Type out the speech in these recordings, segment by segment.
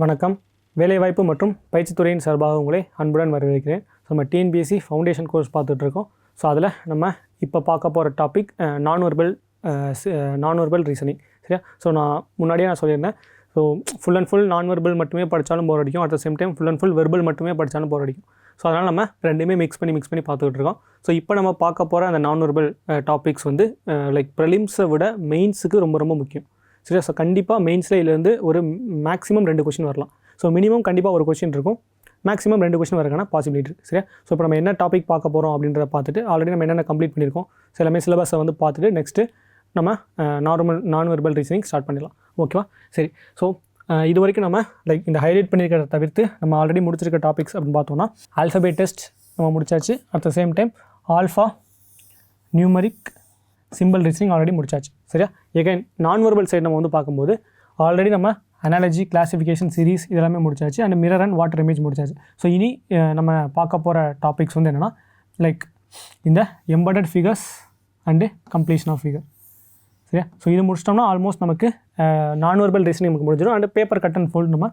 வணக்கம். வேலைவாய்ப்பு மற்றும் பயிற்சித்துறையின் சார்பாக உங்களை அன்புடன் வரவேற்கிறேன். ஸோ நம்ம டிஎன்பிஎஸ்சி ஃபவுண்டேஷன் கோர்ஸ் பார்த்துட்ருக்கோம். ஸோ அதில் நம்ம இப்போ பார்க்க போகிற டாபிக் நான் வெர்பல் ரீசனிங் சரியா? ஸோ நான் முன்னாடியே நான் சொல்லியிருந்தேன். So full and full nonverbal மட்டுமே படித்தாலும் போர் அடிக்கும். At the same time full and full verbal மட்டுமே படித்தாலும் போர் அடிக்கும். ஸோ அதனால் நம்ம ரெண்டுமே மிக்ஸ் பண்ணி மிக்ஸ் பண்ணி பார்த்துக்கிட்டு இருக்கோம் ஸோ இப்போ நம்ம பார்க்க போகிற அந்த நான்வெர்பல் டாபிக்ஸ் வந்து லைக் ப்ரிலிம்ஸை விட மெயின்ஸுக்கு ரொம்ப ரொம்ப முக்கியம். சரியா ஸோ கண்டிப்பாக மெயின்ஸில் இதுலேருந்து ஒரு மேக்ஸிமம் ரெண்டு கொஷின் வரலாம். ஸோ மினிமம் கண்டிப்பாக ஒரு கொஷின் இருக்கும். மேக்ஸிமம் ரெண்டு கொஷின் வரக்கான பாசிபிலிட்டி இருக்குது சரியா? ஸோ இப்போ நம்ம என்ன டாபிக் பார்க்க போகிறோம் அப்படின்றத பார்த்துட்டு ஆல்ரெடி நம்ம என்னென்ன கம்ப்ளீட் பண்ணியிருக்கோம் சில எல்லாமே சிலபஸை வந்து பார்த்துட்டு நெக்ஸ்ட்டு நம்ம நார்மல் நான் வெர்பல் ரீசனிங் ஸ்டார்ட் பண்ணிடலாம். ஓகேவா சரி. ஸோ இது வரைக்கும் நம்ம லைக் இந்த ஹைலைட் பண்ணியிருக்கிறத தவிர்த்து நம்ம ஆல்ரெடி முடிச்சிருக்க டாபிக்ஸ் அப்படின்னு பார்த்தோம்னா ஆல்ஃபபேட் டெஸ்ட் நம்ம முடிச்சாச்சு. At the same time alphanumeric simple reasoning already முடிச்சாச்சு. சரியா? எகைன் நான் வெர்பல் சைடு நம்ம வந்து பார்க்கும்போது ஆல்ரெடி நம்ம அனாலஜி கிளாசிஃபிகேஷன் சீரிஸ் இதெல்லாமே முடிச்சாச்சு. And mirror and water image முடிச்சாச்சு. ஸோ இனி நம்ம பார்க்க போகிற டாபிக்ஸ் வந்து என்னென்னா லைக் இந்த embedded figures and completion of figure சரியா? ஸோ இது முடிச்சிட்டோம்னா ஆல்மோஸ்ட் நமக்கு நான் வெர்பல் ரீசனிங் நமக்கு முடிஞ்சிடும். And paper cut and fold நம்ம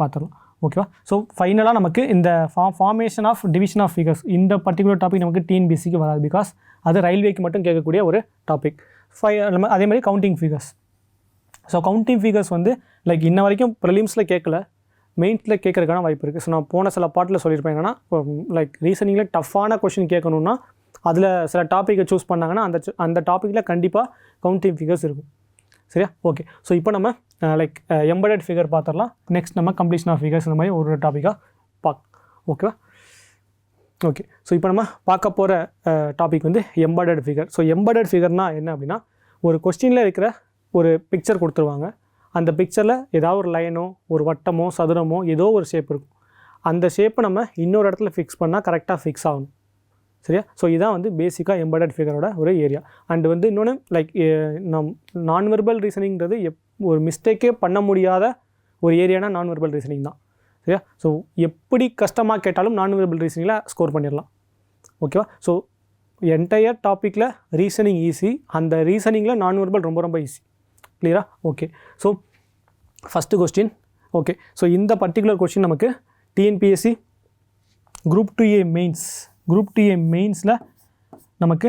பார்த்துடலாம். ஓகேவா ஸோ ஃபைனலாக நமக்கு இந்த ஃபா formation of division of figures இந்த பர்டிகுலர் டாபிக் நமக்கு டிஎன்பிசிக்கு வராது. பிகாஸ் அது ரயில்வேக்கு மட்டும் கேட்கக்கூடிய ஒரு டாபிக் ஃபை நம்ம அதே மாதிரி counting figures so counting figures வந்து லைக் இன்ன வரைக்கும் ப்ரிலிம்ஸில் கேட்கல. மெயின்ஸில் கேட்கறதுக்கான வாய்ப்பு இருக்குது ஸோ நான் போன சில பாட்டில் சொல்லியிருப்பேன் என்னன்னா லைக் ரீசனிங்கில் டஃப்பான கொஷின் கேட்கணுன்னா அதில் சில டாப்பிக்கை சூஸ் பண்ணாங்கன்னா அந்த அந்த டாப்பிக்கில் கண்டிப்பாக கவுண்டிங் ஃபிகர்ஸ் இருக்கும். சரியா? ஓகே ஸோ இப்போ நம்ம லைக் எம்படட் ஃபிகர் பார்த்துடலாம். நெக்ஸ்ட் நம்ம கம்ப்ளீஷன் ஆஃப் ஃபிகர்ஸ் இந்த மாதிரி ஒரு டாப்பிக்காக பார்க்க ஓகேவா ஓகே ஸோ இப்போ நம்ம பார்க்க போகிற டாபிக் வந்து எம்படட் ஃபிகர் ஸோ எம்படட் ஃபிகர்னா என்ன அப்படின்னா ஒரு கொஸ்டினில் இருக்கிற ஒரு பிக்சர் கொடுத்துருவாங்க. அந்த பிக்சரில் ஏதாவது ஒரு லைனோ ஒரு வட்டமோ சதுரமோ ஏதோ ஒரு ஷேப் இருக்கும். அந்த ஷேப்பை நம்ம இன்னொரு இடத்துல ஃபிக்ஸ் பண்ணால் கரெக்டாக ஃபிக்ஸ் ஆகணும். சரியா? ஸோ இதான் வந்து பேசிக்காக எம்பாய்டட் ஃபிகரோட ஒரு ஏரியா அண்டு வந்து இன்னொன்று லைக் நம் நான் வெர்பல் ரீசனிங்கிறது எப் ஒரு மிஸ்டேக்கே பண்ண முடியாத ஒரு ஏரியானா நான் வெர்பல் ரீசனிங் தான். சரியா? ஸோ எப்படி கஷ்டமாக கேட்டாலும் நான் வெர்பல் ரீசனிங்கில் ஸ்கோர் பண்ணிடலாம் ஓகேவா ஸோ என்டையர் டாப்பிக்கில் ரீசனிங் ஈஸி அந்த ரீசனிங்கில் நான் வெர்பல் ரொம்ப ரொம்ப ஈஸி கிளியரா okay so first question okay so இந்த பர்டிகுலர் கொஸ்டின் நமக்கு TNPSC group two A mains group two A மெயின்ஸில் நமக்கு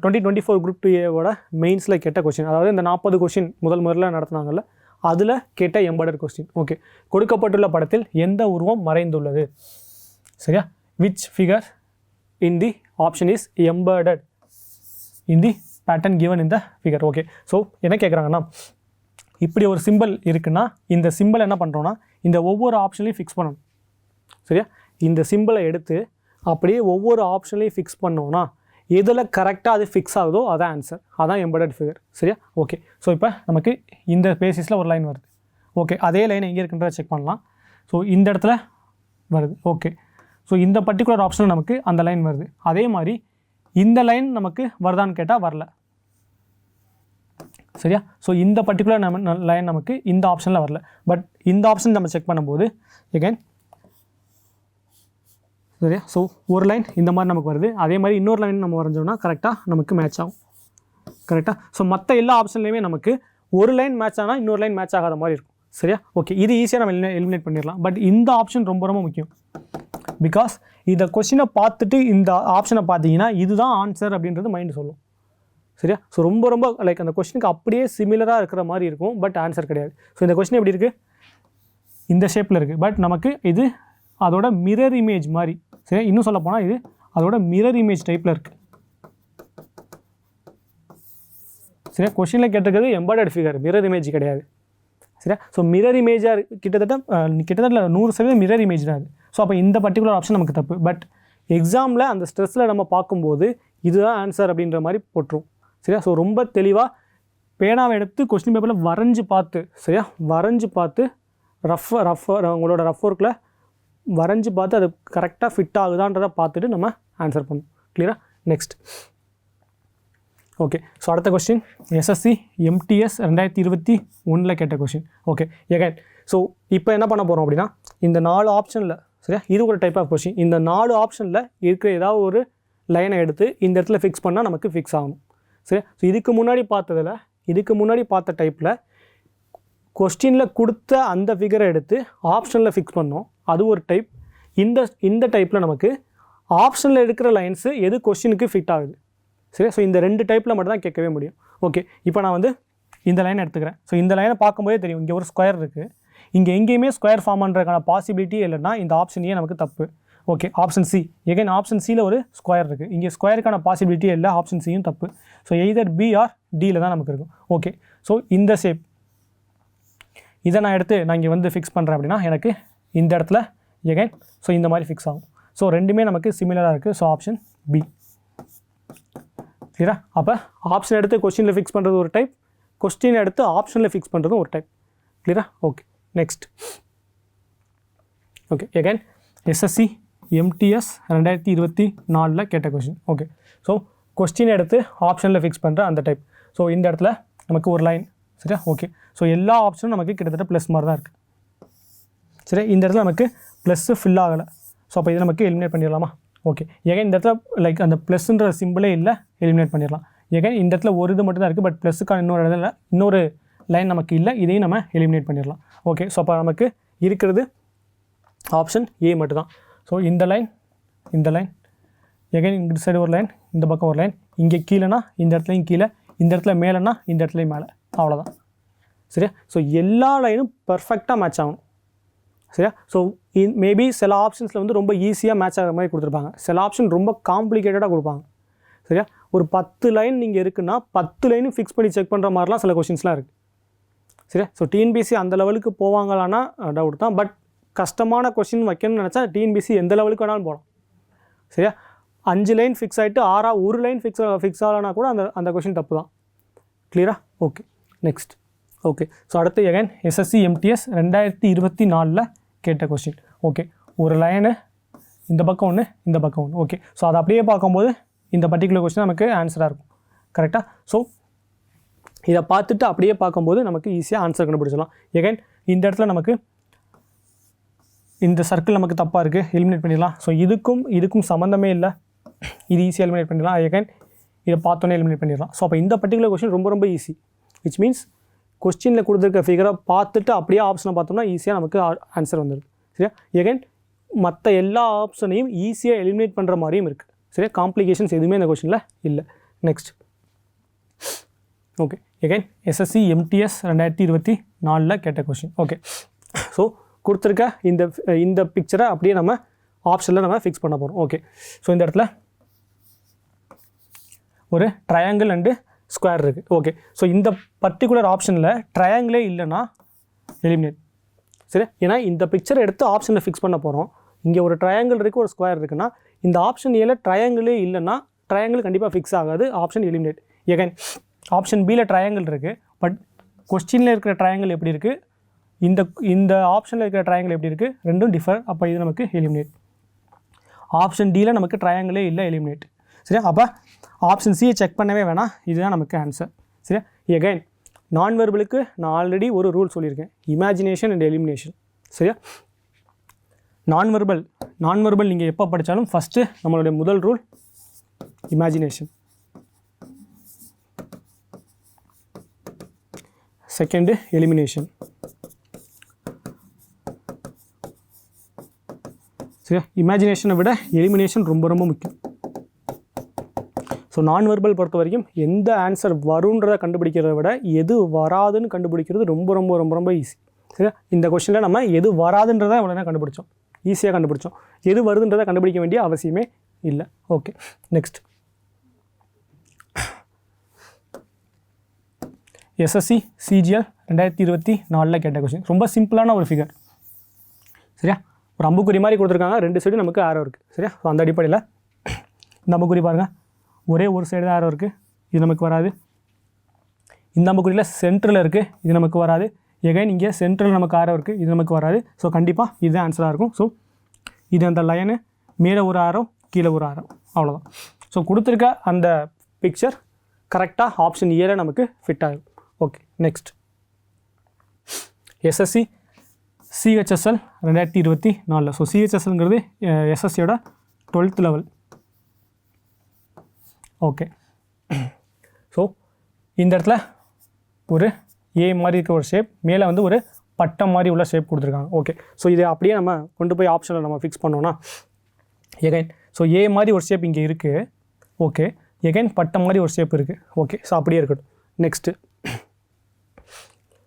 twenty twenty four group two ஏவோட மெயின்ஸில் கேட்ட கொஸ்டின் அதாவது இந்த நாற்பது கொஸ்டின் முதல் முதல்ல நடத்துனாங்கல்ல? அதில் கேட்ட எம்பாய்டர் கொஸ்டின் ஓகே கொடுக்கப்பட்டுள்ள படத்தில் எந்த உருவம் மறைந்துள்ளது? சரியா? Which figure in the option is embedded in the pattern given இந்த ஃபிகர் ஓகே ஸோ என்ன கேட்குறாங்கன்னா இப்படி ஒரு சிம்பிள் இருக்குன்னா இந்த சிம்பிள் என்ன பண்ணுறோன்னா இந்த ஒவ்வொரு ஆப்ஷன்லையும் ஃபிக்ஸ் பண்ணணும். சரியா? இந்த சிம்பிளை எடுத்து அப்படியே ஒவ்வொரு ஆப்ஷன்லையும் ஃபிக்ஸ் பண்ணோன்னா எதில் கரெக்டாக அது ஃபிக்ஸ் ஆகுதோ அதான் ஆன்சர் அதான் எம்படட் ஃபிகர் சரியா? ஓகே ஸோ இப்போ நமக்கு இந்த பேசிஸில் ஒரு லைன் வருது. ஓகே அதே லைன் எங்கே இருக்குன்றத செக் பண்ணலாம். ஸோ இந்த இடத்துல வருது. ஓகே ஸோ இந்த பர்டிகுலர் ஆப்ஷனில் நமக்கு அந்த லைன் வருது. அதே மாதிரி இந்த லைன் நமக்கு வருதான்னு கேட்டால் வரல. சரியா? ஸோ இந்த பர்டிகுலர் நம்ம லைன் நமக்கு இந்த ஆப்ஷனில் வரல. பட் இந்த ஆப்ஷன் நம்ம செக் பண்ணும்போது எகைன் சரியா? ஸோ ஒரு லைன் இந்த மாதிரி நமக்கு வருது. அதே மாதிரி இன்னொரு லைன் நம்ம வரைஞ்சோம்னா கரெக்டாக நமக்கு மேட்ச் ஆகும். கரெக்டாக ஸோ மற்ற எல்லா ஆப்ஷன்லையுமே நமக்கு ஒரு லைன் மேட்ச் ஆனால் இன்னொரு லைன் மேட்ச் ஆகாத மாதிரி இருக்கும். சரியா? ஓகே இது ஈஸியாக நம்ம எலிமினேட் பண்ணிடலாம். பட் இந்த ஆப்ஷன் ரொம்ப ரொம்ப முக்கியம். பிகாஸ் இந்த கொஷினை பார்த்துட்டு இந்த ஆப்ஷனை பார்த்தீங்கன்னா இதுதான் ஆன்சர் அப்படின்றது மைண்டு சொல்லும். சரியா? ஸோ ரொம்ப ரொம்ப லைக் அந்த கொஷினுக்கு அப்படியே சிமிலராக இருக்கிற மாதிரி இருக்கும். பட் ஆன்சர் கிடையாது. ஸோ இந்த கொஷின் எப்படி இருக்குது இந்த ஷேப்பில் இருக்குது பட் நமக்கு இது அதோட மிரர் இமேஜ் மாதிரி. சரி இன்னும் சொல்ல போனால் இது அதோட மிரர் இமேஜ் டைப்பில் இருக்குது சரியா? கொஷினில் கேட்டிருக்கிறது எம்பாய்டட் ஃபிகர் மிரர் இமேஜ் கிடையாது. சரியா? ஸோ மிரர் இமேஜாக கிட்டத்தட்ட கிட்டத்தட்ட நூறு சதவீதம் மிரர் இமேஜ் தான் அது ஸோ அப்போ இந்த பர்டிகுலர் ஆப்ஷன் நமக்கு தப்பு. பட் எக்ஸாமில் அந்த ஸ்ட்ரெஸ்ஸில் நம்ம பார்க்கும்போது இதுதான் ஆன்சர் அப்படின்ற மாதிரி போட்டுரும். சரியா? ஸோ ரொம்ப தெளிவாக பேனாவை எடுத்து கொஸ்டின் பேப்பரில் வரைஞ்சி பார்த்து சரியா? வரைஞ்சு பார்த்து ரஃப் ரஃப் உங்களோட ரஃப் ஒர்க்கில் வரைஞ்சு பார்த்து அது கரெக்டாக ஃபிட் ஆகுதான்றதை பார்த்துட்டு நம்ம ஆன்சர் பண்ணணும் கிளியரா நெக்ஸ்ட் ஓகே ஸோ அடுத்த கொஸ்டின் எஸ்எஸ்சி எம்டிஎஸ் ரெண்டாயிரத்தி இருபத்தி ஒன்றில் கேட்ட கொஸ்டின் ஓகே எகைன் ஸோ இப்போ என்ன பண்ண போகிறோம் அப்படின்னா இந்த நாலு ஆப்ஷனில் சரியா? இது ஒரு டைப் ஆஃப் கொஸ்டின் இந்த நாலு ஆப்ஷனில் இருக்கிற ஏதாவது ஒரு லைனை எடுத்து இந்த இடத்துல ஃபிக்ஸ் பண்ணால் நமக்கு ஃபிக்ஸ் ஆகணும். சரி ஸோ இதுக்கு முன்னாடி பார்த்ததில் இதுக்கு முன்னாடி பார்த்த டைப்பில் கொஸ்டினில் கொடுத்த அந்த ஃபிகரை எடுத்து ஆப்ஷனில் ஃபிக்ஸ் பண்ணோம். அது ஒரு டைப் இந்த இந்த டைப்பில் நமக்கு ஆப்ஷனில் எடுக்கிற லைன்ஸு எது கொஷினுக்கு ஃபிட் ஆகுது. சரி ஸோ இந்த ரெண்டு டைப்பில் மட்டும் தான் கேட்கவே முடியும். ஓகே இப்போ நான் வந்து இந்த லைன் எடுத்துக்கிறேன். ஸோ இந்த லைனை பார்க்கும்போதே தெரியும். இங்கே ஒரு ஸ்கொயர் இருக்குது இங்கே எங்கேயுமே ஸ்கொயர் ஃபார்ம் பண்ணுறதுக்கான பாசிபிலிட்டி இல்லைன்னா இந்த ஆப்ஷனையே நமக்கு தப்பு. Okay option C again option சியில் ஒரு ஸ்கொயர் இருக்குது இங்கே ஸ்கொயருக்கான பாசிபிலிட்டி இல்லை. ஆப்ஷன் சியும் தப்பு. ஸோ எய்தர் பி ஆர் டியில் தான் நமக்கு இருக்கும். ஓகே ஸோ இந்த ஷேப் இதை நான் எடுத்து நான் இங்கே வந்து ஃபிக்ஸ் பண்ணுறேன் அப்படின்னா எனக்கு இந்த இடத்துல எகைன் ஸோ இந்த மாதிரி ஃபிக்ஸ் ஆகும். ஸோ ரெண்டுமே நமக்கு சிமிலராக இருக்குது ஸோ ஆப்ஷன் பி சரியா அப்போ ஆப்ஷன் எடுத்து கொஸ்டினில் ஃபிக்ஸ் பண்ணுறது ஒரு டைப் கொஸ்டின் எடுத்து ஆப்ஷனில் ஃபிக்ஸ் பண்ணுறதும் ஒரு டைப் கிளியரா okay next okay again SSC MTS ரெண்டாயிரத்தி இருபத்தி நாலில் கேட்ட கொஸ்டின் ஓகே ஸோ கொஸ்டின் எடுத்து ஆப்ஷனில் ஃபிக்ஸ் பண்ணுற அந்த டைப் ஸோ இந்த இடத்துல நமக்கு ஒரு லைன் சரியா? ஓகே ஸோ எல்லா ஆப்ஷனும் நமக்கு கிட்டத்தட்ட ப்ளஸ் மாதிரி தான் இருக்குது சரி இந்த இடத்துல நமக்கு ப்ளஸ்ஸு ஃபில் ஆகலை. ஸோ அப்போ இதை நமக்கு எலிமினேட் பண்ணிடலாமா? ஓகே ஏகன் இந்த இடத்துல லைக் அந்த ப்ளஸ்ன்ற சிம்பிளே இல்லை எலிமினேட் பண்ணிடலாம். ஏகன் இந்த இடத்துல ஒரு இது மட்டும் தான் இருக்குது பட் ப்ளஸ்ஸுக்கான இன்னொரு இடத்துல இன்னொரு லைன் நமக்கு இல்லை இதையும் நம்ம எலிமினேட் பண்ணிடலாம். ஓகே ஸோ அப்போ நமக்கு இருக்கிறது ஆப்ஷன் ஏ மட்டும்தான். ஸோ இந்த லைன் இந்த லைன் எகைன் இந்த சைடு ஒரு லைன் இந்த பக்கம் ஒரு லைன் இங்கே கீழேனா இந்த இடத்துலையும் கீழே இந்த இடத்துல மேலேனா இந்த இடத்துலையும் மேலே. அவ்வளோதான் சரியா? ஸோ எல்லா லைனும் பர்ஃபெக்டாக மேட்ச் ஆகணும். சரியா? ஸோ இன் மேபி சில ஆப்ஷன்ஸில் வந்து ரொம்ப ஈஸியாக மேட்ச் ஆகிற மாதிரி கொடுத்துருப்பாங்க. சில ஆப்ஷன் ரொம்ப காம்ப்ளிகேட்டடாக கொடுப்பாங்க. சரியா? ஒரு பத்து லைன் நீங்கள் இருக்குன்னா பத்து லைனும் ஃபிக்ஸ் பண்ணி செக் பண்ணுற மாதிரிலாம் சில கொஷின்ஸ்லாம் இருக்குது சரியா? ஸோ டிஎன்பிசி அந்த லெவலுக்கு போவாங்களான்னா டவுட் தான். பட் கஷ்டமான கொஷின் வைக்கணும்னு நினச்சா டிஎன்பிசி எந்த லெவலுக்கு வேணாலும் போகலாம் சரியா? அஞ்சு லைன் ஃபிக்ஸ் ஆகிட்டு ஆறா ஒரு லைன் ஃபிக்ஸ் ஃபிக்ஸ் ஆகலனா கூட அந்த அந்த கொஷின் தப்பு தான். கிளியரா ஓகே நெக்ஸ்ட் ஓகே ஸோ அடுத்து எகைன் எஸ்எஸ்சி எம்டிஎஸ் ரெண்டாயிரத்தி இருபத்தி நாலில் கேட்ட கொஸ்டின் ஓகே ஒரு லைனு இந்த பக்கம் ஒன்று இந்த பக்கம் ஒன்று ஓகே ஸோ அதை அப்படியே பார்க்கும்போது இந்த பர்டிகுலர் கொஸ்டின் நமக்கு ஆன்சராக இருக்கும். கரெக்டாக ஸோ இதை பார்த்துட்டு அப்படியே பார்க்கும்போது நமக்கு ஈஸியாக ஆன்சர் கண்டுபிடிச்சிடலாம். எகைன் இந்த இடத்துல நமக்கு இந்த சர்க்கிள் நமக்கு தப்பாக இருக்குது எலிமினேட் பண்ணிடலாம். ஸோ இதுக்கும் இதுக்கும் சம்மந்தமே இல்லை. இது ஈஸியாக எலிமினேட் பண்ணிடலாம். எகைன் இதை பார்த்தோன்னே எலிமினேட் பண்ணிடலாம். ஸோ அப்போ இந்த பர்டிகுலர் கொஸ்டின் ரொம்ப ரொம்ப ஈஸி விச் மீன்ஸ் கொஸ்டினில் கொடுத்துருக்க ஃபிகரை பார்த்துட்டு அப்படியே ஆப்ஷனை பார்த்தோம்னா ஈஸியாக நமக்கு ஆன்சர் வந்துடுது சரியா? எகைன் மற்ற எல்லா ஆப்ஷனையும் ஈஸியாக எலிமினேட் பண்ணுற மாதிரியும் இருக்குது சரியா? காம்ப்ளிகேஷன்ஸ் எதுவுமே இந்த கொஸ்டினில் இல்லை. Next okay again SSC MTS ரெண்டாயிரத்தி இருபத்தி நாலில் கேட்ட கொஸ்டின் ஓகே ஸோ கொடுத்துருக்க இந்த இந்த பிக்சரை அப்படியே நம்ம ஆப்ஷனில் நம்ம ஃபிக்ஸ் பண்ண போகிறோம் ஓகே ஸோ இந்த இடத்துல ஒரு ட்ரையாங்கிள் அண்டு ஸ்கொயர் இருக்குது ஓகே ஸோ இந்த பர்டிகுலர் ஆப்ஷனில் ட்ரையாங்கிளே இல்லைன்னா எலிமினேட் சரி? ஏன்னா இந்த பிக்சரை எடுத்து ஆப்ஷனில் ஃபிக்ஸ் பண்ண போகிறோம் இங்கே ஒரு ட்ரையாங்கிள் இருக்குது ஒரு ஸ்கொயர் இருக்குன்னா இந்த ஆப்ஷன் ஏல ட்ரையாங்கிளே இல்லைன்னா ட்ரையாங்கிள் கண்டிப்பாக ஃபிக்ஸ் ஆகாது. ஆப்ஷன் எலிமினேட் எகைன் ஆப்ஷன் பியில் ட்ரையாங்கிள் இருக்குது பட் கொஸ்டினில் இருக்கிற ட்ரையாங்கிள் எப்படி இருக்குது இந்த இந்த ஆப்ஷனில் இருக்கிற ட்ரையாங்கிள் எப்படி இருக்குது ரெண்டும் டிஃபர் அப்போ இது நமக்கு எலிமினேட் ஆப்ஷன் டியில் நமக்கு ட்ரையாங்கிளே இல்லை எலிமினேட் சரியா? அப்போ ஆப்ஷன் சியை செக் பண்ணவே வேணாம். இதுதான் நமக்கு ஆன்சர் சரியா? எகைன் நான் வெர்பலுக்கு நான் ஆல்ரெடி ஒரு ரூல் சொல்லியிருக்கேன். இமேஜினேஷன் அண்ட் எலிமினேஷன் சரியா? நான் வெர்பல் நான் வெர்பல் நீங்கள் எப்போ படித்தாலும் ஃபஸ்ட்டு நம்மளுடைய முதல் ரூல் இமேஜினேஷன் செகண்டு எலிமினேஷன் சரியா? இமேஜினேஷனை விட எலிமினேஷன் ரொம்ப ரொம்ப முக்கியம். ஸோ நான் வெர்பல் பொறுத்த வரைக்கும் எந்த ஆன்சர் வருன்றதை கண்டுபிடிக்கிறத விட எது வராதுன்னு கண்டுபிடிக்கிறது ரொம்ப ரொம்ப ரொம்ப ரொம்ப ஈஸி சரியா? இந்த கொஷனில் நம்ம எது வராதுன்றதை உடனே கண்டுபிடிச்சோம். ஈஸியாக கண்டுபிடிச்சோம். எது வருதுன்றதை கண்டுபிடிக்க வேண்டிய அவசியமே இல்லை. ஓகே நெக்ஸ்ட் எஸ்எஸ்சி சிஜிஎல் ரெண்டாயிரத்தி இருபத்தி நாலில் கேட்ட கொஸ்டின் ரொம்ப சிம்பிளான ஒரு ஃபிகர் சரியா? ஒரு அம்புக்குறி மாதிரி கொடுத்துருக்காங்க. ரெண்டு சைடும் நமக்கு ஆரோ இருக்குது சரியா? ஸோ அந்த அடிப்படையில் இந்த அம்புக்குறி பாருங்கள் ஒரே ஒரு சைடு தான் ஆரோ இருக்குது இது நமக்கு வராது. இந்த அம்புக்குறியில் சென்ட்ரில் இருக்குது இது நமக்கு வராது. எகைன் இங்கே சென்ட்ரல் நமக்கு ஆரோ இருக்குது இது நமக்கு வராது. ஸோ கண்டிப்பாக இது ஆன்சராக இருக்கும். ஸோ இது அந்த லைனு மேலே ஒரு ஆரோ கீழே ஒரு ஆரோ அவ்வளோதான் ஸோ கொடுத்துருக்க அந்த பிக்சர் கரெக்டாக ஆப்ஷன் ஏல நமக்கு ஃபிட் ஆகும் ஓகே நெக்ஸ்ட் எஸ்எஸ்சி சிஹெச்எஸ்எல் ரெண்டாயிரத்தி இருபத்தி நாலில். ஸோ சிஹெச்எஸ்எல்ங்கிறது எஸ்எஸ்சியோட டுவெல்த் லெவல் ஓகே ஸோ இந்த இடத்துல ஒரு ஏ மாதிரி இருக்க ஒரு ஷேப் மேலே வந்து ஒரு பட்டம் மாதிரி உள்ள ஷேப் கொடுத்துருக்காங்க. ஓகே ஸோ இதை அப்படியே நம்ம கொண்டு போய் ஆப்ஷனில் நம்ம ஃபிக்ஸ் பண்ணோன்னா எகைன் ஸோ ஏ மாதிரி ஒரு ஷேப் இங்கே இருக்குது ஓகே எகைன் பட்டம் மாதிரி ஒரு ஷேப் இருக்குது ஓகே ஸோ அப்படியே இருக்கட்டும். நெக்ஸ்ட்டு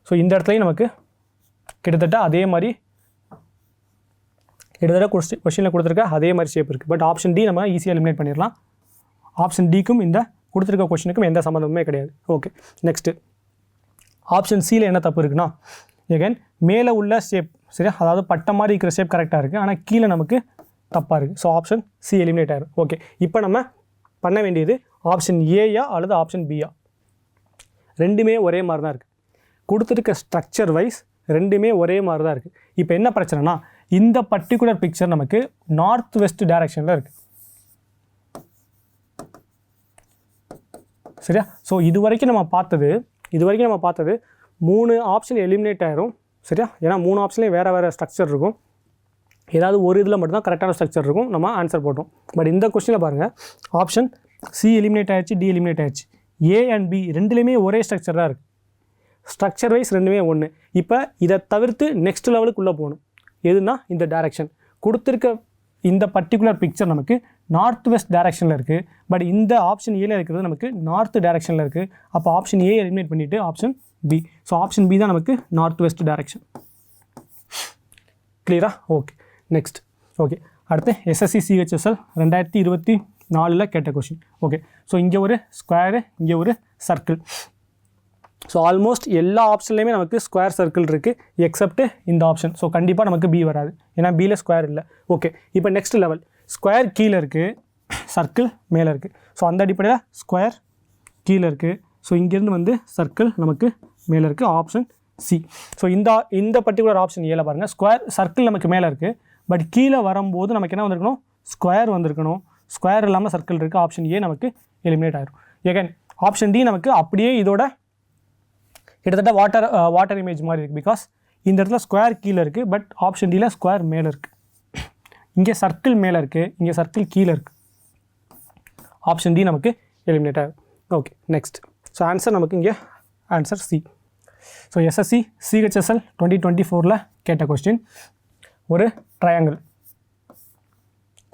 ஸோ இந்த இடத்துலையும் நமக்கு கிட்டத்தட்ட அதே மாதிரி கிட்டத்தட்ட கொஸ்டின் கொஸ்டினில் கொடுத்துருக்க அதே மாதிரி ஷேப் இருக்குது பட் ஆப்ஷன் டி நம்ம ஈஸியாக எலிமினேட் பண்ணிடலாம். ஆப்ஷன் டிக்கும் இந்த கொடுத்துருக்க கொஷனுக்கும் எந்த சம்மந்தமுமே கிடையாது. ஓகே நெக்ஸ்ட்டு ஆப்ஷன் சியில் என்ன தப்பு இருக்குன்னா எகைன் மேலே உள்ள ஷேப் சரியா? அதாவது பட்டம் மாதிரி இருக்கிற ஷேப் கரெக்டாக இருக்குது ஆனால் கீழே நமக்கு தப்பாக இருக்குது ஸோ ஆப்ஷன் சி எலிமினேட் ஆயிரும். ஓகே இப்போ நம்ம பண்ண வேண்டியது ஆப்ஷன் ஏயா அல்லது ஆப்ஷன் பியா ரெண்டுமே ஒரே மாதிரி தான் இருக்குது கொடுத்துருக்க ஸ்ட்ரக்சர் வைஸ் ரெண்டுமே ஒரே மாதிரி தான் இருக்குது இப்போ என்ன பிரச்சனைனா இந்த பர்டிகுலர் பிக்சர் நமக்கு நார்த் வெஸ்ட் டைரக்ஷனில் இருக்குது சரியா? ஸோ இது வரைக்கும் நம்ம பார்த்தது இது வரைக்கும் நம்ம பார்த்தது மூணு ஆப்ஷன் எலிமினேட் ஆயிரும் சரியா? ஏன்னா மூணு ஆப்ஷன்லேயும் வேறு வேறு ஸ்ட்ரக்சர் இருக்கும். ஏதாவது ஒரு இதில் மட்டும்தான் கரெக்டான ஸ்ட்ரக்சர் இருக்கும் நம்ம ஆன்சர் போட்டோம். பட் இந்த கொஸ்டினில் பாருங்கள் ஆப்ஷன் சி எலிமினேட் ஆயிடுச்சு டி எலிமினேட் ஆயிடுச்சு. ஏ அண்ட் பி ரெண்டுலேயுமே ஒரே ஸ்ட்ரக்சர் தான் இருக்குது ஸ்ட்ரக்சர் வைஸ் ரெண்டுமே ஒன்று இப்போ இதை தவிர்த்து நெக்ஸ்ட் லெவலுக்குள்ளே போகணும். எதுனா இந்த டைரக்ஷன் கொடுத்துருக்க இந்த பர்டிகுலர் பிக்சர் நமக்கு நார்த் வெஸ்ட் டேரக்ஷனில் இருக்குது பட் இந்த ஆப்ஷன் ஏல இருக்கிறது நமக்கு நார்த் டேரக்ஷனில் இருக்குது அப்போ ஆப்ஷன் ஏ எலிமினேட் பண்ணிவிட்டு option B so option B தான் நமக்கு நார்த் வெஸ்ட் டேரக்ஷன் கிளியரா ஓகே நெக்ஸ்ட் ஓகே அடுத்து எஸ்எஸ்சி சிஹெச்எஸ்எல் ரெண்டாயிரத்தி இருபத்தி நாலில் கேட்ட கொஷின் ஓகே ஸோ இங்கே ஒரு ஸ்கொயரு இங்கே ஒரு சர்க்கிள் ஸோ ஆல்மோஸ்ட் எல்லா ஆப்ஷன்லேயுமே நமக்கு ஸ்கொயர் சர்க்கிள் இருக்குது எக்ஸப்ட் இந்த ஆப்ஷன் ஸோ கண்டிப்பாக நமக்கு பி வராது. ஏன்னா பியில் ஸ்கொயர் இல்லை. ஓகே இப்போ நெக்ஸ்ட் லெவல் ஸ்கொயர் கீழே இருக்குது சர்க்கிள் மேலே இருக்குது ஸோ அந்த அடிப்படையில் ஸ்கொயர் கீழே இருக்குது ஸோ இங்கேருந்து வந்து சர்க்கிள் நமக்கு மேலே இருக்குது ஆப்ஷன் சி ஸோ இந்த இந்த பர்டிகுலர் ஆப்ஷன் ஏல பாருங்கள் ஸ்கொயர் சர்க்கிள் நமக்கு மேலே இருக்குது பட் கீழே வரும்போது நமக்கு என்ன வந்திருக்கணும்? ஸ்கொயர் வந்திருக்கணும். ஸ்கொயர் இல்லாமல் சர்க்கிள் இருக்குது ஆப்ஷன் ஏ நமக்கு எலிமினேட் ஆகிரும் எகைன் ஆப்ஷன் டி நமக்கு அப்படியே இதோட கிட்டத்தட்ட வாட்டர் வாட்டர் இமேஜ் மாதிரி இருக்குது பிகாஸ் இந்த இடத்துல ஸ்கொயர் கீழே இருக்குது பட் ஆப்ஷன் டியில் ஸ்கொயர் மேலே இருக்குது இங்கே சர்க்கிள் மேலே இருக்குது இங்கே சர்க்கிள் கீழே இருக்குது ஆப்ஷன் டி நமக்கு எலிமினேட் ஆகும் ஓகே நெக்ஸ்ட் ஸோ ஆன்சர் நமக்கு இங்கே answer C so SSC CHSL twenty twenty ஃபோரில் கேட்ட கொஸ்டின் ஒரு ட்ரையாங்கிள்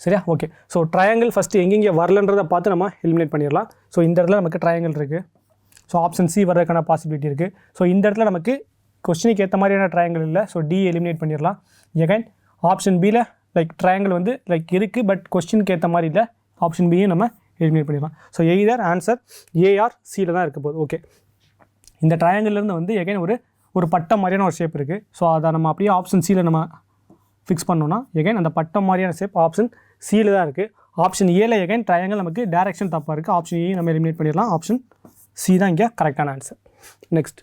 சரியா? ஓகே ஸோ ட்ரையாங்கிள் ஃபஸ்ட்டு எங்கெங்கே வரலன்றதை பார்த்து நம்ம எலிமினேட் பண்ணிடலாம். ஸோ இந்த இடத்துல நமக்கு ட்ரையாங்கிள் இருக்குது ஸோ ஆப்ஷன் சி வர்றதுக்கான பாசிபிலிட்டி இருக்குது ஸோ இந்த இடத்துல நமக்கு கொஸ்டினுக்கு ஏற்ற மாதிரியான ட்ரையாங்கிள் இல்லை. ஸோ டி எலிமினேட் பண்ணிடலாம். எகைன் ஆப்ஷன் பியில் லைக் ட்ரையாங்கிள் வந்து லைக் இருக்குது பட் கொஸ்டினுக்கு ஏற்ற மாதிரி இல்லை. ஆப்ஷன் பியும் நம்ம எலிமினேட் பண்ணிடலாம். ஸோ எய்தர் ஆன்சர் ஏஆர் சியில் தான் இருக்க போகுது. ஓகே இந்த ட்ரையாங்கிள்லேருந்து வந்து எகைன் ஒரு ஒரு பட்டம் மாதிரியான ஒரு ஷேப் இருக்குது ஸோ அதை நம்ம அப்படியே ஆப்ஷன் சியில் நம்ம ஃபிக்ஸ் பண்ணோன்னா எகைன் அந்த பட்டம் மாதிரியான ஷேப் ஆப்ஷன் சியில் தான் இருக்குது ஆப்ஷன் ஏல எகைன் ட்ரையாங்கிள் நமக்கு டேரெக்ஷன் தப்பாக இருக்குது ஆப்ஷன் ஏ நம்ம எலிமினேட் பண்ணிடலாம். ஆப்ஷன் சி தான் இங்கே கரெக்டான answer next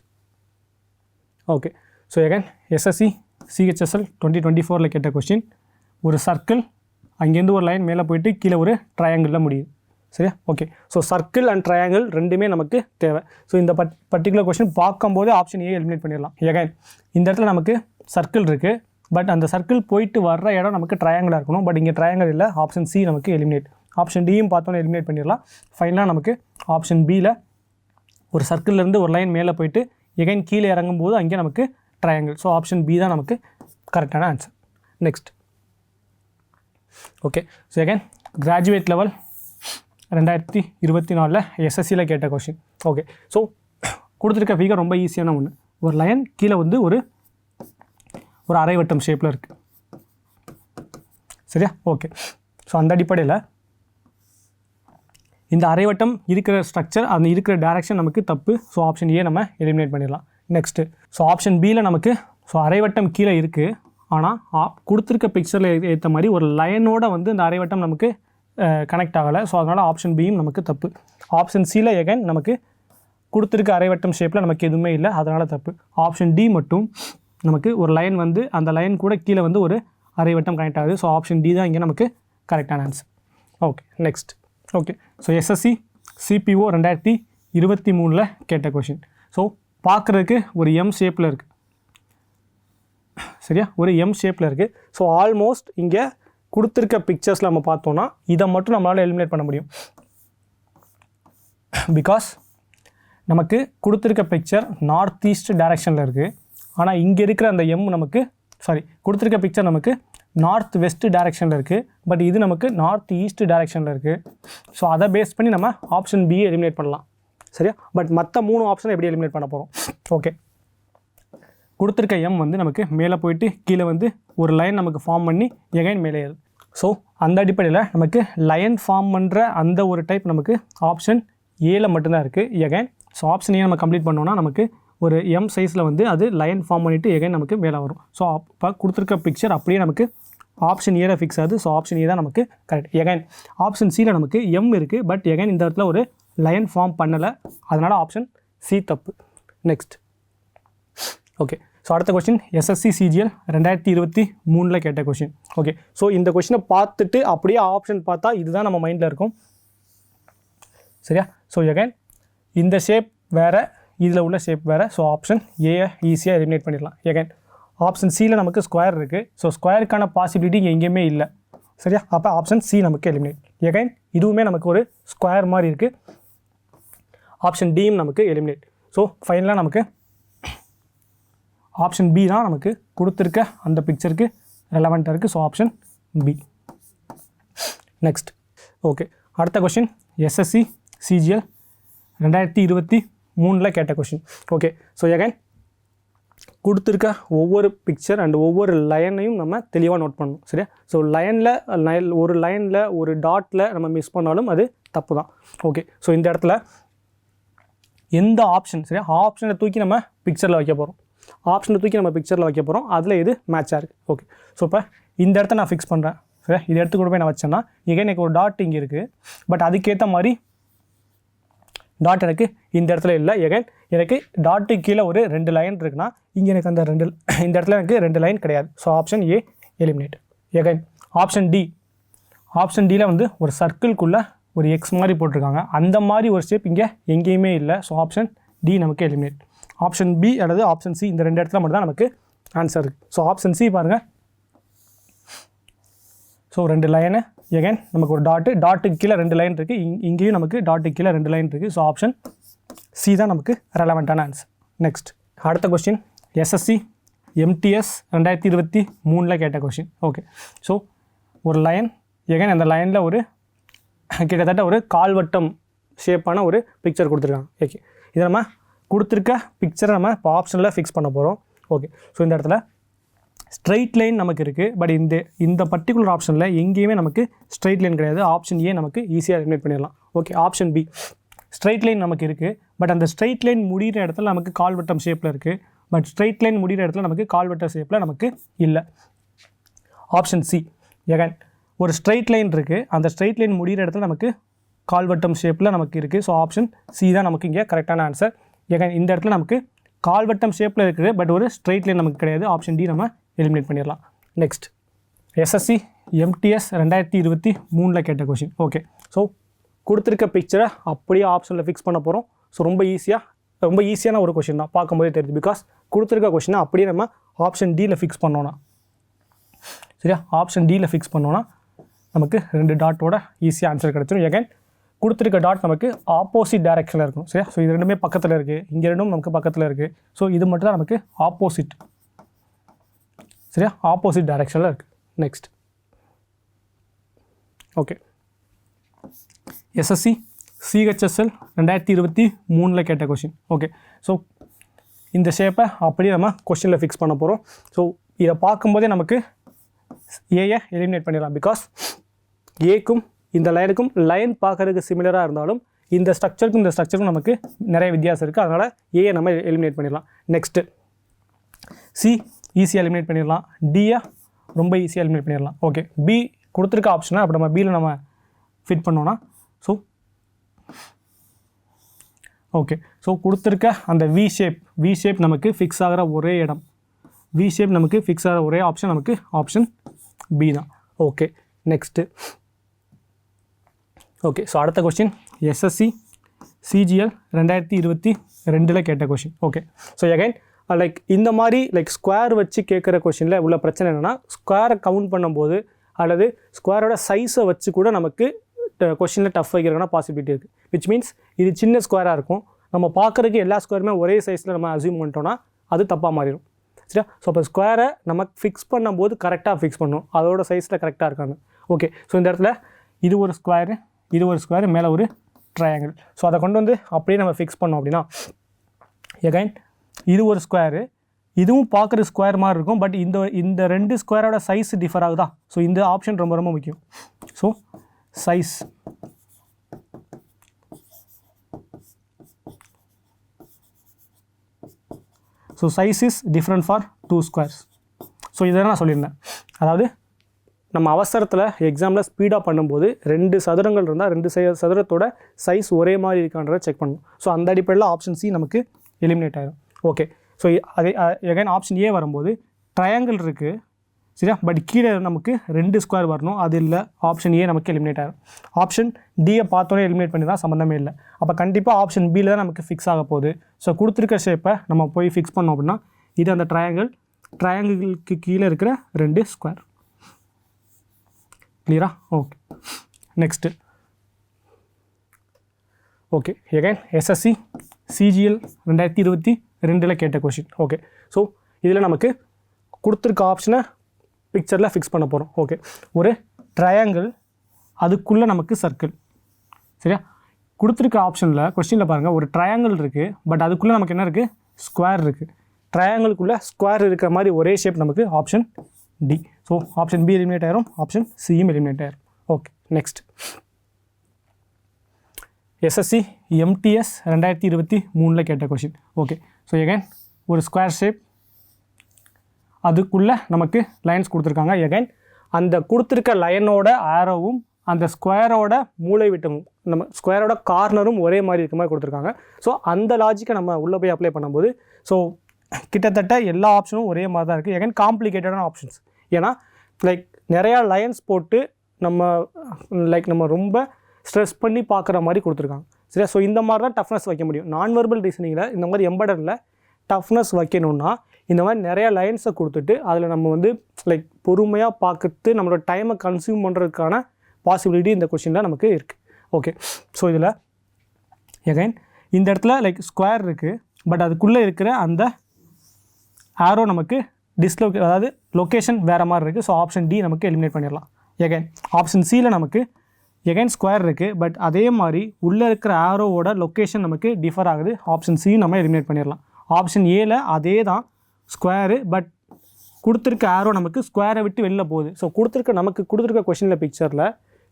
okay so again SSC CHSL twenty twenty ஃபோரில் கேட்ட கொஸ்டின் ஒரு சர்க்கிள் அங்கேருந்து ஒரு லைன் மேலே போயிட்டு கீழே ஒரு ட்ரையாங்கிளில் முடியுது சரியா? Okay so circle and triangle ரெண்டுமே நமக்கு தேவை. ஸோ இந்த பட் பர்டிகுலர் கொஸ்டின் பார்க்கும்போது ஆப்ஷன் ஏ எலிமினேட் பண்ணிடலாம். எகைன் இந்த இடத்துல நமக்கு சர்க்கிள் இருக்குது பட் அந்த சர்க்கிள் போயிட்டு வர்ற இடம் நமக்கு ட்ரையாங்கிளாக இருக்கணும். பட் இங்கே ட்ரையாங்கிள் இல்லை. ஆப்ஷன் சி நமக்கு எலிமினேட் ஆப்ஷன் டியும் பார்த்தோன்னே எலிமினேட் பண்ணிடலாம். ஃபைனலாக நமக்கு ஆப்ஷன் பியில் ஒரு சர்க்கிள்லேருந்து ஒரு லைன் மேலே போயிட்டு எகைன் கீழே இறங்கும்போது அங்கே நமக்கு ட்ரையாங்கிள் ஸோ ஆப்ஷன் பி தான் நமக்கு கரெக்டான answer next okay so again graduate level ரெண்டாயிரத்தி இருபத்தி நாலில் எஸ்எஸ்சியில் கேட்ட கொஷின் ஓகே ஸோ கொடுத்துருக்க ஃபிகர் ரொம்ப ஈஸியான ஒன்று ஒரு லயன் கீழே வந்து ஒரு ஒரு அரைவட்டம் ஷேப்பில் இருக்குது சரியா? ஓகே ஸோ அந்த அடிப்படையில் இந்த அரைவட்டம் இருக்கிற ஸ்ட்ரக்சர் அந்த இருக்கிற டேரக்ஷன் நமக்கு தப்பு. ஸோ ஆப்ஷன் ஏ நம்ம எலிமினேட் பண்ணிடலாம். நெக்ஸ்ட்டு ஸோ ஆப்ஷன் பியில் நமக்கு ஸோ அரைவட்டம் கீழே இருக்குது ஆனால் கொடுத்துருக்க பிக்சரில் ஏற்ற மாதிரி ஒரு லைனோட வந்து இந்த அரைவட்டம் நமக்கு கனெக்ட் ஆகலை. ஸோ அதனால் ஆப்ஷன் பியும் நமக்கு தப்பு. ஆப்ஷன் சியில் எகைன் நமக்கு கொடுத்துருக்க அரைவட்டம் ஷேப்பில் நமக்கு எதுவுமே இல்லை. அதனால் தப்பு. ஆப்ஷன் டி மட்டும் நமக்கு ஒரு லைன் வந்து அந்த லைன் கூட கீழே வந்து ஒரு அரைவட்டம் கனெக்ட் ஆகுது. ஸோ ஆப்ஷன் டி தான் இங்கே நமக்கு கரெக்டான answer okay next okay so SSC CPO ரெண்டாயிரத்தி இருபத்தி மூணில் கேட்ட கொஷின் ஸோ பார்க்குறதுக்கு ஒரு எம் ஷேப்பில் இருக்குது சரியா? ஒரு எம் ஷேப்பில் இருக்குது ஸோ ஆல்மோஸ்ட் இங்கே கொடுத்துருக்க பிக்சர்ஸில் நம்ம பார்த்தோன்னா இதை மட்டும் நம்மளால் எலிமினேட் பண்ண முடியும். பிகாஸ் நமக்கு கொடுத்துருக்க பிக்சர் நார்த் ஈஸ்ட் டைரெக்ஷனில் இருக்குது ஆனால் இங்கே இருக்கிற அந்த எம் நமக்கு சாரி கொடுத்துருக்க பிக்சர் நமக்கு நார்த் வெஸ்ட் டைரெக்ஷனில் இருக்குது பட் இது நமக்கு நார்த் ஈஸ்ட் டைரெக்ஷனில் இருக்குது ஸோ அதை பேஸ் பண்ணி நம்ம ஆப்ஷன் பி எலிமினேட் பண்ணலாம். சரியா? பட் மற்ற மூணு ஆப்ஷனை எப்படி எலிமினேட் பண்ண போகிறோம் ஓகே கொடுத்துருக்க எம் வந்து நமக்கு மேலே போயிட்டு கீழே வந்து ஒரு லைன் நமக்கு ஃபார்ம் பண்ணி எகைன் மேலே ஏறுது ஸோ அந்த அடிப்படையில் நமக்கு லைன் ஃபார்ம் பண்ணுற அந்த ஒரு டைப் நமக்கு ஆப்ஷன் ஏல மட்டும்தான் இருக்குது எகைன் ஸோ ஆப்ஷன் ஏ நம்ம கம்ப்ளீட் பண்ணோன்னா நமக்கு ஒரு எம் சைஸில் வந்து அது லைன் ஃபார்ம் பண்ணிவிட்டு எகைன் நமக்கு மேலே வரும். ஸோ அப்போ கொடுத்துருக்க பிக்சர் அப்படியே நமக்கு ஆப்ஷன் ஏல ஃபிக்ஸ் ஆகுது. ஸோ ஆப்ஷன் ஏ தான் நமக்கு கரெக்ட் எகைன் ஆப்ஷன் சியில் நமக்கு எம் இருக்குது பட் எகைன் இந்த இடத்துல ஒரு லைன் ஃபார்ம் பண்ணலை. அதனால் ஆப்ஷன் சி தப்பு. நெக்ஸ்ட் ஓகே ஸோ அடுத்த கொஸ்டின் எஸ்எஸ்சி சிஜிஎல் ரெண்டாயிரத்தி இருபத்தி மூணில் கேட்ட கொஷின் ஓகே ஸோ இந்த கொஸ்டினை பார்த்துட்டு அப்படியே ஆப்ஷன் பார்த்தா இதுதான் நம்ம மைண்டில் இருக்கும். சரியா? ஸோ எகைன் இந்த ஷேப் வேறு இதில் உள்ள ஷேப் வேறு. ஸோ ஆப்ஷன் ஏயை ஈஸியாக எலிமினேட் பண்ணிடலாம். எகைன் ஆப்ஷன் சியில் நமக்கு ஸ்கொயர் இருக்குது ஸோ ஸ்கொயருக்கான பாசிபிலிட்டி இங்கே எங்கேயுமே இல்லை. சரியா? அப்போ ஆப்ஷன் சி நமக்கு எலிமினேட் எகைன் இதுவுமே நமக்கு ஒரு ஸ்கொயர் மாதிரி இருக்குது ஆப்ஷன் டியும் நமக்கு எலிமினேட் ஸோ ஃபைனலாக நமக்கு ஆப்ஷன் பி தான் நமக்கு கொடுத்துருக்க அந்த பிக்சருக்கு ரெலவெண்ட்டாக இருக்குது so option B next okay அடுத்த கொஷின் எஸ்எஸ்சி சிஜிஎல் ரெண்டாயிரத்தி இருபத்தி மூணில் கேட்ட கொஷின் ஓகே ஸோ எகைன் கொடுத்துருக்க ஒவ்வொரு பிக்சர் அண்ட் ஒவ்வொரு லைனையும் நம்ம தெளிவாக நோட் பண்ணணும். சரியா? ஸோ லைனில் ஒரு லைனில் ஒரு டாட்டில் நம்ம மிஸ் பண்ணாலும் அது தப்பு தான் ஓகே ஸோ இந்த இடத்துல எந்த ஆப்ஷன் சரியா? ஆப்ஷனை தூக்கி நம்ம பிக்சரில் வைக்க போகிறோம் ஆப்ஷனை தூக்கி நம்ம பிக்சரில் வைக்க போகிறோம் அதில் இது மேட்சாக இருக்குது ஓகே ஸோ இப்போ இந்த இடத்த நான் ஃபிக்ஸ் பண்ணுறேன் சரி இது இடத்துக்கு கூட போய் நான் வச்சேன்னா இங்கே எனக்கு ஒரு டாட் இங்கே இருக்குது பட் அதுக்கேற்ற மாதிரி டாட் எனக்கு இந்த இடத்துல இல்லை. எகைன் எனக்கு டாட்டுக்கு கீழே ஒரு ரெண்டு லைன் இருக்குன்னா இங்கே எனக்கு அந்த ரெண்டு இந்த இடத்துல எனக்கு ரெண்டு லைன் கிடையாது. So option A eliminate again option D option டியில் வந்து ஒரு சர்க்கிள்குள்ளே ஒரு எக்ஸ் மாதிரி போட்டிருக்காங்க. அந்த மாதிரி ஒரு ஸ்டெப் இங்கே எங்கேயுமே இல்லை. ஸோ ஆப்ஷன் டி நமக்கு எலிமினேட் ஆப்ஷன் பி அல்லது ஆப்ஷன் சி இந்த ரெண்டு இடத்துல மட்டும் தான் நமக்கு ஆன்சர் இருக்குது ஸோ ஆப்ஷன் சி பாருங்கள் ஸோ ரெண்டு லைனு எகைன் நமக்கு ஒரு டாட்டு டாட்டுக்கு கீழே ரெண்டு லைன் இருக்குது இங் இங்கேயும் நமக்கு டாட்டுக்கு கீழே ரெண்டு லைன் இருக்குது ஸோ ஆப்ஷன் சி தான் நமக்கு ரெலவெண்ட்டான ஆன்சர் நெக்ஸ்ட் அடுத்த கொஸ்டின் எஸ்எஸ்சி எம்டிஎஸ் ரெண்டாயிரத்தி இருபத்தி மூணில் கேட்ட கொஸ்டின் ஓகே ஸோ ஒரு லைன் எகைன் அந்த லைனில் ஒரு கிட்டத்தட்ட ஒரு கால்வட்டம் ஷேப்பான ஒரு பிக்சர் கொடுத்துருக்காங்க. ஓகே இதை நம்ம கொடுத்துருக்க பிக்சரை நம்ம இப்போ ஆப்ஷனில் ஃபிக்ஸ் பண்ண போகிறோம் ஓகே ஸோ இந்த இடத்துல ஸ்ட்ரைட் லைன் நமக்கு இருக்குது பட் இந்த இந்த பர்டிகுலர் ஆப்ஷனில் எங்கேயுமே நமக்கு ஸ்ட்ரைட் லைன் கிடையாது. ஆப்ஷன் ஏ நமக்கு ஈஸியாக எலிமினேட் பண்ணிடலாம். Okay option B straight line நமக்கு இருக்குது பட் அந்த ஸ்ட்ரைட் லைன் முடிகிற இடத்துல நமக்கு கால்வட்டம் ஷேப்பில் இருக்குது பட் ஸ்ட்ரைட் லைன் முடிகிற இடத்துல நமக்கு கால்வட்ட ஷேப்பில் நமக்கு இல்லை. ஆப்ஷன் சி எகன் ஒரு ஸ்ட்ரைட் லைன் இருக்குது அந்த ஸ்ட்ரைட் லைன் முடிகிற இடத்துல நமக்கு கால்வட்டம் ஷேப்பில் நமக்கு இருக்குது ஸோ ஆப்ஷன் சி தான் நமக்கு இங்கே கரெக்டான ஆன்சர் எகன் இந்த இடத்துல நமக்கு கால்வட்டம் ஷேப்பில் இருக்குது பட் ஒரு ஸ்ட்ரைட் லைன் நமக்கு கிடையாது. ஆப்ஷன் டி நம்ம எலிமினேட் பண்ணிடலாம். நெக்ஸ்ட் எஸ்எஸ்சி எம்டிஎஸ் ரெண்டாயிரத்தி இருபத்தி மூணில் கேட்ட கொஷின் ஓகே ஸோ கொடுத்துருக்க பிக்சரை அப்படியே ஆப்ஷனில் ஃபிக்ஸ் பண்ண போகிறோம் ஸோ ரொம்ப ஈஸியாக ரொம்ப ஈஸியான ஒரு கொஷின் தான். பார்க்கும்போதே தெரியுது. பிகாஸ் கொடுத்துருக்க கொஷினை அப்படியே நம்ம ஆப்ஷன் டியில் ஃபிக்ஸ் பண்ணோன்னா சரியா? ஆப்ஷன் டியில் ஃபிக்ஸ் பண்ணோன்னா நமக்கு ரெண்டு டாட்டோட ஈஸியாக ஆன்சர் கிடச்சிடும் எகைன் கொடுத்துருக்க டாட் நமக்கு ஆப்போசிட் டைரெக்ஷனில் இருக்கும் சரியா? ஸோ இது ரெண்டுமே பக்கத்தில் இருக்குது இங்கே ரெண்டும் நமக்கு பக்கத்தில் இருக்குது ஸோ இது மட்டும் தான் நமக்கு ஆப்போசிட் சரியா? ஆப்போசிட் டைரெக்ஷனில் இருக்குது நெக்ஸ்ட் ஓகே எஸ்எஸ்சி சிஹெச்எஸ்எல் ரெண்டாயிரத்தி இருபத்தி மூணில் கேட்ட கொஷின் ஓகே ஸோ இந்த ஷேப்பை அப்படியே நம்ம கொஷினில் ஃபிக்ஸ் பண்ண போகிறோம் ஸோ இதை பார்க்கும்போதே நமக்கு ஏயை எலிமினேட் பண்ணிடலாம். பிகாஸ் ஏக்கும் இந்த லைனுக்கும் லைன் பார்க்கறதுக்கு சிமிலராக இருந்தாலும் இந்த ஸ்ட்ரக்சருக்கும் இந்த ஸ்ட்ரக்சருக்கும் நமக்கு நிறைய வித்தியாசம் இருக்குது அதனால் ஏயை நம்ம எலிமினேட் பண்ணிடலாம். நெக்ஸ்ட்டு சி ஈஸியாக எலிமினேட் பண்ணிடலாம். டியை ரொம்ப ஈஸியாக எலிமினேட் பண்ணிடலாம். ஓகே பி கொடுத்துருக்க ஆப்ஷனை அப்போ நம்ம பியில் நம்ம ஃபிட் பண்ணோன்னா ஸோ ஓகே ஸோ கொடுத்துருக்க அந்த வி ஷேப் வி ஷேப் நமக்கு ஃபிக்ஸ் ஆகிற ஒரே இடம். வி ஷேப் நமக்கு ஃபிக்ஸ் ஆகிற ஒரே ஆப்ஷன் நமக்கு ஆப்ஷன் பி தான். ஓகே நெக்ஸ்ட்டு ஓகே ஸோ அடுத்த கொஸ்டின் எஸ்எஸ்சி சிஜிஎல் ரெண்டாயிரத்தி இருபத்தி ரெண்டில் கேட்ட question okay so again like இந்த மாதிரி லைக் ஸ்கொயர் வச்சு கேட்குற கொஷினில் உள்ள பிரச்சனை என்னென்னா ஸ்கொயரை கவுண்ட் பண்ணும்போது அல்லது ஸ்கொயரோட சைஸை வச்சு கூட நமக்கு கொஷினில் டஃப் வைக்கிறதுனா பாசிபிலிட்டி இருக்குது விச் மீன்ஸ் இது சின்ன ஸ்கொயராக இருக்கும். நம்ம பார்க்குறதுக்கு எல்லா ஸ்கொயருமே ஒரே சைஸில் நம்ம அசியூம் பண்ணிட்டோம்னா அது தப்பாக மாறிடும். சரியா? ஸோ அப்போ ஸ்கொயரை நம்ம ஃபிக்ஸ் பண்ணும்போது கரெக்டாக ஃபிக்ஸ் பண்ணணும் அதோட சைஸில் கரெக்டாக இருக்காங்க ஓகே ஸோ இந்த இடத்துல இது ஒரு ஸ்கொயரு இது ஒரு ஸ்கொயர் மேலே ஒரு ட்ரையாங்கிள் ஸோ அதை கொண்டு வந்து அப்படியே நம்ம ஃபிக்ஸ் பண்ணோம் அப்படின்னா எகைன் இது ஒரு ஸ்கொயரு இதுவும் பார்க்குற ஸ்கொயர் மாதிரி இருக்கும் பட் இந்த இந்த ரெண்டு ஸ்கொயரோட சைஸ் டிஃபர் ஆகுதா? ஸோ இந்த ஆப்ஷன் ரொம்ப ரொம்ப முக்கியம். So size so size is different for two squares so இதை நான் சொல்லியிருந்தேன். அதாவது நம்ம அவசரத்தில் எக்ஸாமில் ஸ்பீடாக பண்ணும்போது ரெண்டு சதுரங்கள் இருந்தால் ரெண்டு சை சதுரத்தோட சைஸ் ஒரே மாதிரி இருக்கான்றதை செக் பண்ணணும். ஸோ அந்த அடிப்படையில் ஆப்ஷன் சி நமக்கு எலிமினேட் ஆகிடும் ஓகே ஸோ அதே எகைன் ஆப்ஷன் ஏ வரும்போது ட்ரையாங்கிள் இருக்குது சரியா? பட் கீழே நமக்கு ரெண்டு ஸ்கொயர் வரணும். அது இல்லை ஆப்ஷன் ஏ நமக்கு எலிமினேட் ஆகும் ஆப்ஷன் டியை பார்த்தோன்னே எலிமினேட் பண்ணி தான் சம்மந்தமே இல்லை. அப்போ கண்டிப்பாக ஆப்ஷன் பியில் தான் நமக்கு ஃபிக்ஸ் ஆக போகுது. ஸோ கொடுத்துருக்க ஷேப்பை நம்ம போய் ஃபிக்ஸ் பண்ணோம் அப்படின்னா இது அந்த ட்ரையாங்கிள் ட்ரையாங்கிளுக்கு கீழே இருக்கிற ரெண்டு ஸ்கொயர் கிளியரா okay next okay again SSC CGL ரெண்டாயிரத்தி இருபத்தி ரெண்டில் கேட்ட கொஷின் ஓகே ஸோ இதில் நமக்கு கொடுத்துருக்க ஆப்ஷனை பிக்சரில் ஃபிக்ஸ் பண்ண போகிறோம் ஓகே ஒரு ட்ரையாங்கிள் அதுக்குள்ளே நமக்கு சர்க்கிள் சரியா? கொடுத்துருக்க ஆப்ஷனில் கொஸ்டினில் பாருங்கள் ஒரு ட்ரையாங்கிள் இருக்குது பட் அதுக்குள்ளே நமக்கு என்ன இருக்குது ஸ்கொயர் இருக்குது ட்ரையாங்கிளுக்குள்ளே ஸ்கொயர் இருக்கிற மாதிரி ஒரே ஷேப் நமக்கு option D so option B eliminate ஆயிரும் ஆப்ஷன் சியும் எலிமினேட் ஆயிரும் ஓகே நெக்ஸ்ட் எஸ்எஸ்சி எம்டிஎஸ் ரெண்டாயிரத்தி இருபத்தி மூணில் கேட்ட கொஷின் ஓகே ஸோ எகைன் ஒரு ஸ்கொயர் ஷேப் அதுக்குள்ளே நமக்கு லைன்ஸ் கொடுத்துருக்காங்க. எகைன் அந்த கொடுத்துருக்க லைனோட ஆரோவும் அந்த ஸ்கொயரோட மூளை விட்டமும் நம்ம ஸ்கொயரோட கார்னரும் ஒரே மாதிரி இருக்க மாதிரி கொடுத்துருக்காங்க. ஸோ அந்த லாஜிக்கை நம்ம உள்ளே போய் அப்ளை பண்ணும்போது ஸோ கிட்டத்தட்ட எல்லா ஆப்ஷனும் ஒரே மாதிரி தான் இருக்குது எகைன் காம்ப்ளிகேட்டடான ஆப்ஷன்ஸ் ஏன்னா லைக் நிறையா லைன்ஸ் போட்டு நம்ம லைக் நம்ம ரொம்ப ஸ்ட்ரெஸ் பண்ணி பார்க்குற மாதிரி கொடுத்துருக்காங்க. சரியா? ஸோ இந்த மாதிரி தான் டஃப்னஸ் வைக்க முடியும். நான் வெர்பல் ரீசனிங்கில் இந்த மாதிரி எம்படரில் டஃப்னஸ் வைக்கணும்னா இந்த மாதிரி நிறையா லைன்ஸை கொடுத்துட்டு அதில் நம்ம வந்து லைக் பொறுமையாக பார்க்குறது நம்மளோட டைமை கன்சியூம் பண்ணுறதுக்கான பாசிபிலிட்டி இந்த கொஷினில் நமக்கு இருக்குது ஓகே ஸோ இதில் எகைன் இந்த இடத்துல லைக் ஸ்கொயர் இருக்குது பட் அதுக்குள்ளே இருக்கிற அந்த ஆரோ நமக்கு டிஸ்லோகே அதாவது லொக்கேஷன் வேறு மாதிரி இருக்குது ஸோ ஆப்ஷன் டி நமக்கு எலிமினேட் பண்ணிடலாம். எகைன் ஆப்ஷன் சியில் நமக்கு எகைன் ஸ்கொயர் இருக்குது பட் அதே மாதிரி உள்ளே இருக்கிற ஆரோவோட லொக்கேஷன் நமக்கு டிஃபர் ஆகுது. ஆப்ஷன் சியும் நம்ம எலிமினேட் பண்ணிடலாம். ஆப்ஷன் ஏல அதே தான் ஸ்கொயரு பட் கொடுத்துருக்க ஆரோ நமக்கு ஸ்கொயரை விட்டு வெளில போகுது. ஸோ கொடுத்துருக்க நமக்கு கொடுத்துருக்க கொஷினில் பிக்சரில்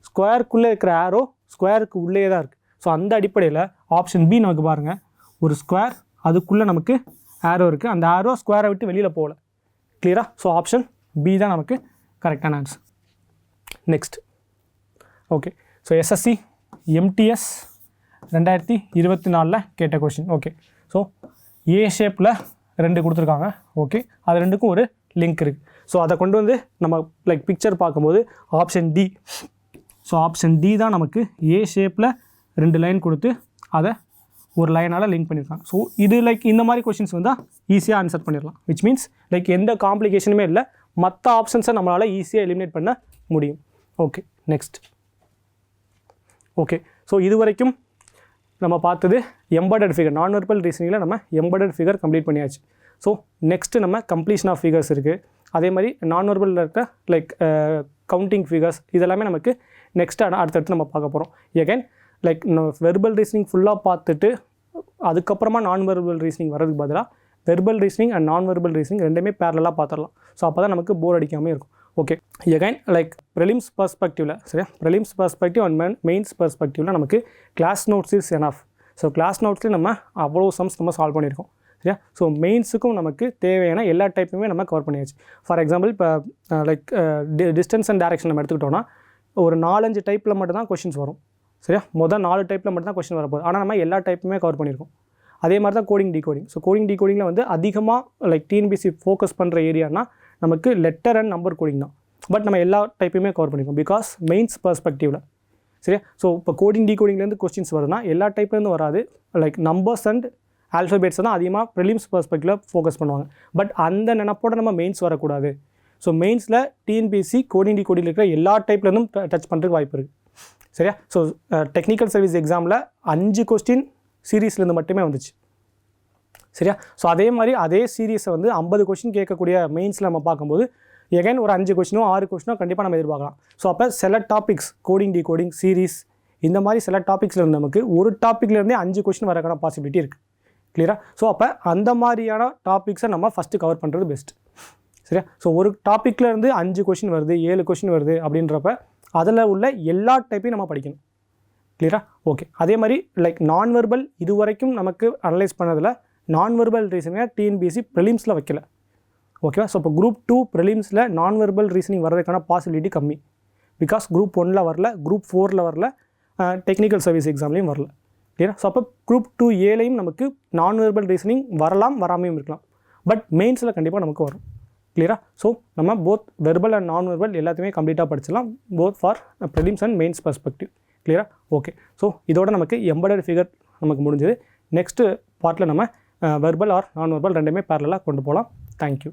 ஸ்கொயருக்குள்ளே இருக்கிற ஆரோ ஸ்கொயருக்கு உள்ளே தான் இருக்குது ஸோ அந்த அடிப்படையில் ஆப்ஷன் பி நமக்கு பாருங்கள் ஒரு ஸ்கொயர் அதுக்குள்ளே நமக்கு ஆரோ இருக்குது அந்த ஆரோ ஸ்கொயரை விட்டு வெளியில் போகல. கிளியரா ஸோ ஆப்ஷன் பி தான் நமக்கு கரெக்டான answer next okay so SSC MTS ரெண்டாயிரத்தி இருபத்தி நாலில் கேட்ட கொஷின் ஓகே ஸோ ஏ ஷேப்பில் ரெண்டு கொடுத்துருக்காங்க. ஓகே அது ரெண்டுக்கும் ஒரு லிங்க் இருக்குது ஸோ அதை கொண்டு வந்து நம்ம லைக் பிக்சர் பார்க்கும்போது option D so option D தான் நமக்கு ஏ ஷேப்பில் ரெண்டு லைன் கொடுத்து அதை ஒரு லைனால் லிங்க் பண்ணியிருக்காங்க ஸோ இது லைக் இந்த மாதிரி கொஷின்ஸ் வந்தால் ஈஸியாக ஆன்சர் பண்ணிடலாம். விச் மீன்ஸ் லைக் எந்த காம்ப்ளிகேஷனுமே இல்லை. மற்ற ஆப்ஷன்ஸை நம்மளால் ஈஸியாக எலிமினேட் பண்ண முடியும். ஓகே நெக்ஸ்ட் ஓகே ஸோ இது வரைக்கும் நம்ம பார்த்தது எம்பர்டட் ஃபிகர் நான் வெர்பல் ரீசனிங்கில் நம்ம எம்பர்டட் ஃபிகர் கம்ப்ளீட் பண்ணியாச்சு. ஸோ நெக்ஸ்ட்டு நம்ம கம்ப்ளீஷன் ஆஃப் ஃபிகர்ஸ் இருக்குது அதே மாதிரி நான் வெர்பலில் இருக்க லைக் கவுண்டிங் ஃபிகர்ஸ் இதெல்லாமே நமக்கு நெக்ஸ்ட்டு அடுத்தடுத்து நம்ம பார்க்க போகிறோம் எகைன் லைக் வெர்பல் ரீசனிங் ஃபுல்லாக பார்த்துட்டு அதுக்கப்புறமா நான் வெர்பல் ரீசனிங் வர்றதுக்கு பதிலாக verbal reasoning and non verbal reasoning ரெண்டுமே பேரலாக பார்த்துடலாம். ஸோ அப்போ தான் நமக்கு போர் அடிக்காமல் இருக்கும். ஓகே எகைன் லைக் ப்ரிலிம்ஸ் பர்ஸ்பெக்டிவில் சரியா? Prelims perspective and men mains பர்ஸ்பெக்டிவில் நமக்கு class notes is enough so class நோட்ஸ்லேயும் நம்ம அவ்வளோ சம்ஸ் நம்ம சால்வ் பண்ணியிருக்கோம். சரியா? ஸோ மெயின்ஸுக்கும் நமக்கு தேவையான எல்லா டைப்புமே நம்ம கவர் பண்ணியாச்சு. ஃபார் எக்ஸாம்பிள் இப்போ லைக் டிஸ்டன்ஸ் அண்ட் டேரக்ஷன் நம்ம எடுத்துக்கிட்டோம்னா ஒரு நாலஞ்சு டைப்பில் மட்டும் தான் கொஷின்ஸ் வரும். சரியா? மொதல் நாலு டைப்பில் மட்டும் தான் கொஷின் வரப்போகுது. ஆனால் நம்ம எல்லா டைப்புமே கவர் பண்ணியிருக்கோம். அதே மாதிரி தான் கோடிங் டிகோடிங் ஸோ கோடிங் டிகோடிங்கில் வந்து அதிகமாக லைக் டிஎன்பிசி ஃபோக்கஸ் பண்ணுற ஏரியானா நமக்கு லெட்டர் அண்ட் நம்பர் கோடிங் தான். பட் நம்ம எல்லா டைப்புமே கவர் பண்ணியிருக்கோம். பிகாஸ் மெயின்ஸ் பர்ஸ்பெக்டிவில் சரியா? ஸோ இப்போ கோடிங் டிகோடிங்லேருந்து கொஸ்டின்ஸ் வருதுன்னா எல்லா டைப்லேருந்து வராது. லைக் நம்பர்ஸ் அண்ட் ஆல்ஃபபேட்ஸ் தான் அதிகமாக ப்ரிலிம்ஸ் பர்ஸ்பெக்டிவில் ஃபோக்கஸ் பண்ணுவாங்க. பட் அந்த நினப்போட நம்ம மெயின்ஸ் வரக்கூடாது. ஸோ மெயின்ஸில் டிஎன்பிசி கோடிங் டிகோடிங் இருக்கிற எல்லா டைப்லேருந்தும் டச் பண்ணுறதுக்கு வாய்ப்பு இருக்குது சரியா? ஸோ டெக்னிக்கல் சர்வீஸ் எக்ஸாமில் அஞ்சு கொஸ்டின் சீரீஸ்லேருந்து மட்டுமே வந்துச்சு. சரியா? ஸோ அதே மாதிரி அதே சீரீஸை வந்து ஐம்பது கொஸ்டின் கேட்கக்கூடிய மெயின்ஸில் நம்ம பார்க்கும்போது எகைன் ஒரு அஞ்சு கொஸ்டினோ ஆறு கொஷினோ கண்டிப்பாக நம்ம எதிர்பார்க்கலாம். ஸோ அப்போ சில topics coding decoding series இந்த மாதிரி சில டாபிக்ஸில் இருந்து நமக்கு ஒரு டாப்பிக்லேருந்தே அஞ்சு கொஸ்டின் வரக்கான பாசிபிலிட்டி இருக்குது கிளியரா ஸோ அப்போ அந்த மாதிரியான டாபிக்ஸை நம்ம ஃபஸ்ட்டு கவர் பண்ணுறது பெஸ்ட் சரியா? ஸோ ஒரு டாப்பிக்லேருந்து அஞ்சு கொஷின் வருது ஏழு கொஷின் வருது அப்படின்றப்ப அதில் உள்ள எல்லா டைப்பையும் நம்ம படிக்கணும். கிளியரா ஓகே அதே மாதிரி லைக் நான் வெர்பல் இது வரைக்கும் நமக்கு அனலைஸ் பண்ணதில் நான் வெர்பல் ரீசனிங்காக டிஎன்பிஎஸ்சி ப்ரிலிம்ஸில் வைக்கல. ஓகேவா ஸோ இப்போ குரூப் டூ ப்ரிலிம்ஸில் நான் வெர்பல் ரீசனிங் வர்றதுக்கான பாசிபிலிட்டி கம்மி. பிகாஸ் குரூப் ஒனில் வரல குரூப் ஃபோரில் வரல டெக்னிக்கல் சர்வீஸ் எக்ஸாம்லேயும் வரல. கிளியரா ஸோ அப்போ குரூப் டூ ஏலையும் நமக்கு நான் வெர்பல் ரீசனிங் வரலாம் வராமையும் இருக்கலாம். பட் மெயின்ஸில் கண்டிப்பாக நமக்கு வரும். கிளியரா ஸோ நம்ம both verbal and non verbal எல்லாத்தையுமே கம்ப்ளீட்டாக படிச்சிடலாம். Both for prelims and mains perspective கிளியரா ஓகே ஸோ இதோட நமக்கு எம்படட் ஃபிகர் நமக்கு முடிஞ்சது. நெக்ஸ்ட்டு பார்ட்டில் நம்ம வெர்பல் ஆர் நான் வெர்பல் ரெண்டுமே பேரலாக கொண்டு போகலாம். தேங்க்யூ